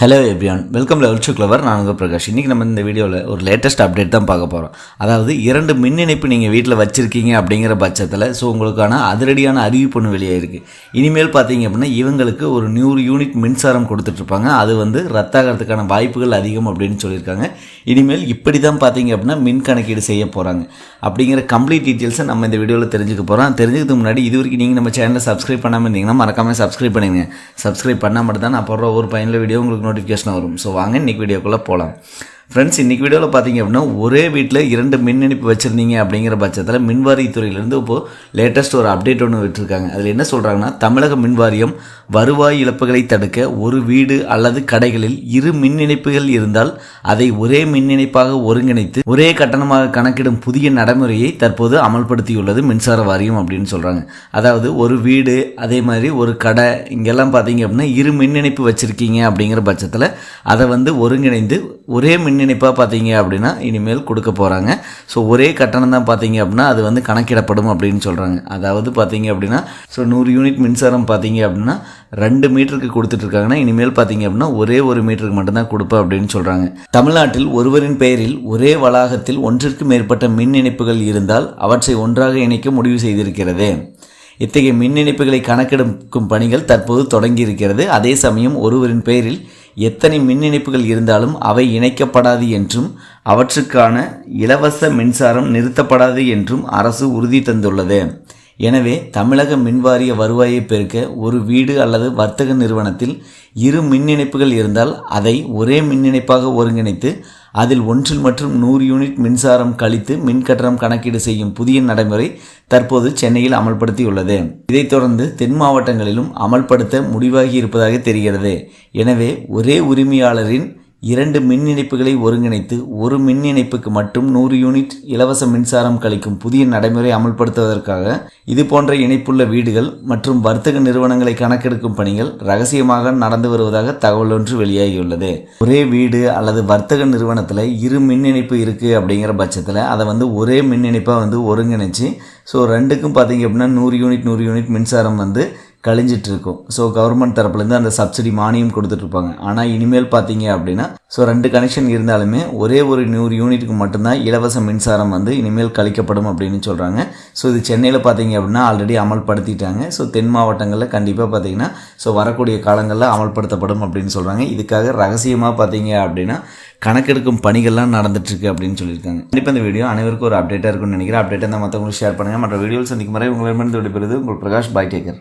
Hello everyone welcome level to clever நான் உங்கள் பிரகாஷ். இன்றைக்கி நம்ம இந்த வீடியோவில் ஒரு லேட்டஸ்ட் அப்டேட் தான் பார்க்க போகிறோம் அதாவது இரண்டு மின் இணைப்பு நீங்கள் வீட்டில் வச்சுருக்கீங்க அப்படிங்கிற பட்சத்தில் ஸோ உங்களுக்கான அதிரடியான அறிவிப்பு ஒன்று வெளியாயிருக்கு இனிமேல் பார்த்தீங்க அப்படின்னா இவங்களுக்கு ஒரு நூறு யூனிட் மின்சாரம் கொடுத்துட்ருப்பாங்க அது வந்து ரத்தாகிறதுக்கான வாய்ப்புகள் அதிகம் அப்படின்னு சொல்லியிருக்காங்க. இனிமேல் இப்படி தான் பார்த்தீங்க அப்படின்னா மின் கணக்கீடு செய்ய போகிறாங்க அப்படிங்கிற கம்ப்ளீட் டீட்டெயில்ஸை நம்ம இந்த வீடியோவில் தெரிஞ்சுக்க போகிறோம் தெரிஞ்சுக்கிறதுக்கு முன்னாடி இது வரைக்கும் நீங்கள் நம்ம சேனலை சப்ஸ்கிரைப் பண்ணாமல் இருந்தீங்கன்னா மறக்காமல் சப்ஸ்கிரைப் பண்ணிடுங்க. சப்ஸ்கிரைப் பண்ணால் மட்டும் தான் நான் போடுற ஒரு பயனில் வீடியோ உங்களுக்கு நோட்டிஃபிகேஷன் வரும். ஸோ வாங்க இன்றைக்கி வீடியோக்குள்ளே போகலாம் ஃப்ரெண்ட்ஸ் இன்றைக்கி வீடியோவில் பார்த்தீங்க அப்படின்னா ஒரே வீட்டில் இரண்டு மின் இணைப்பு வச்சுருந்தீங்க அப்படிங்கிற பட்சத்தில் மின்வாரியத்துறையிலேருந்து இப்போது லேட்டஸ்ட் ஒரு அப்டேட் ஒன்று விட்டுருக்காங்க. அதில் என்ன சொல்கிறாங்கன்னா தமிழக மின்வாரியம் வருவாய் இழப்புகளை தடுக்க ஒரு வீடு அல்லது கடைகளில் இரு மின் இணைப்புகள் இருந்தால் அதை ஒரே மின் இணைப்பாக ஒருங்கிணைத்து ஒரே கட்டணமாக கணக்கிடும் புதிய நடைமுறையை தற்போது அமல்படுத்தியுள்ளது மின்சார வாரியம் அப்படின்னு சொல்கிறாங்க அதாவது ஒரு வீடு அதே மாதிரி ஒரு கடை இங்கெல்லாம் பார்த்தீங்க அப்படின்னா இரு மின் இணைப்பு வச்சுருக்கீங்க அப்படிங்கிற பட்சத்தில் அதை வந்து ஒருங்கிணைந்து ஒரே மின் இணைப்பாக பார்த்தீங்க அப்படின்னா இனிமேல் கொடுக்க போகிறாங்க ஸோ ஒரே கட்டணம் தான் பார்த்தீங்க அப்படின்னா அது வந்து கணக்கிடப்படும் அப்படின்னு சொல்கிறாங்க அதாவது பார்த்தீங்க அப்படின்னா ஸோ நூறு யூனிட் மின்சாரம் பார்த்தீங்க அப்படின்னா ரெண்டு மீட்டருக்கு கொடுத்துட்ருக்காங்கன்னா இனிமேல் பார்த்தீங்க அப்படின்னா ஒரே ஒரு மீட்டருக்கு மட்டும்தான் கொடுப்பேன் அப்படின்னு சொல்கிறாங்க தமிழ்நாட்டில் ஒருவரின் பெயரில் ஒரே வளாகத்தில் ஒன்றிற்கு மேற்பட்ட மின் இணைப்புகள் இருந்தால் அவற்றை ஒன்றாக இணைக்க முடிவு செய்திருக்கிறது. இத்தகைய மின் இணைப்புகளை கணக்கெடுக்கும் பணிகள் தற்போது தொடங்கியிருக்கிறது. அதே சமயம் ஒருவரின் பெயரில் எத்தனை மின் இணைப்புகள் இருந்தாலும் அவை இணைக்கப்படாது என்றும் அவற்றுக்கான இலவச மின்சாரம் நிறுத்தப்படாது என்றும் அரசு உறுதி தந்துள்ளது. எனவே தமிழக மின்வாரிய வருவாயை பெருக்க ஒரு வீடு அல்லது வர்த்தக நிறுவனத்தில் இரு மின் இணைப்புகள் இருந்தால் அதை ஒரே மின் இணைப்பாக ஒருங்கிணைத்து அதில் ஒன்றில் மற்றும் நூறு யூனிட் மின்சாரம் கழித்து மின் கட்டணம் கணக்கீடு செய்யும் புதிய நடைமுறை தற்போது சென்னையில் அமல்படுத்தியுள்ளது. இதைத் தொடர்ந்து தென் மாவட்டங்களிலும் அமல்படுத்த முடிவாகி இருப்பதாக தெரிகிறது. எனவே ஒரே உரிமையாளரின் இரண்டு மின் இணைப்புகளை ஒருங்கிணைத்து ஒரு மின் இணைப்புக்கு மட்டும் நூறு யூனிட் இலவச மின்சாரம் கழிக்கும் புதிய நடைமுறை அமல்படுத்துவதற்காக இது போன்ற இணைப்புள்ள வீடுகள் மற்றும் வர்த்தக நிறுவனங்களை கணக்கெடுக்கும் பணிகள் ரகசியமாக நடந்து வருவதாக தகவல் ஒன்று வெளியாகியுள்ளது. ஒரே வீடு அல்லது வர்த்தக நிறுவனத்தில் இரு மின் இணைப்பு இருக்குது அப்படிங்கிற பட்சத்தில் அதை வந்து ஒரே மின் இணைப்பாக வந்து ஒருங்கிணைச்சு ஸோ ரெண்டுக்கும் பார்த்தீங்க அப்படின்னா நூறு யூனிட் நூறு யூனிட் மின்சாரம் வந்து கழிஞ்சிட்டு இருக்கும் ஸோ கவர்மெண்ட் தரப்புலேருந்து அந்த சப்சிடி மானியம் கொடுத்துட்ருப்பாங்க. ஆனால் இனிமேல் பார்த்தீங்க அப்படின்னா ஸோ ரெண்டு கனெக்ஷன் இருந்தாலுமே ஒரே ஒரு நூறு யூனிட்டுக்கு மட்டும்தான் இலவச மின்சாரம் வந்து இனிமேல் கழிக்கப்படும் அப்படின்னு சொல்கிறாங்க ஸோ இது சென்னையில் பார்த்தீங்க அப்படின்னா ஆல்ரெடி அமல்படுத்திட்டாங்க. ஸோ தென் மாவட்டங்களில் கண்டிப்பாக பார்த்தீங்கன்னா ஸோ வரக்கூடிய காலங்களில் அமல்படுத்தப்படும் அப்படின்னு சொல்கிறாங்க இதுக்காக ரகசியமாக பார்த்தீங்க அப்படின்னா கணக்கெடுக்கும் பணிகள்லாம் நடந்துட்டுருக்கு அப்படின்னு சொல்லியிருக்காங்க. கண்டிப்பாக இந்த வீடியோ அனைவருக்கும் ஒரு அப்டேட்டாக இருக்கும்னு நினைக்கிறேன். அப்டேட்டை தான் மற்றவங்களுக்கு ஷேர் பண்ணுங்கள் மற்ற வீடியோவில் சந்திக்கும் வரை உங்களிடமிருந்து விடைபெறுது உங்கள் பிரகாஷ் பாய் டேக்கர்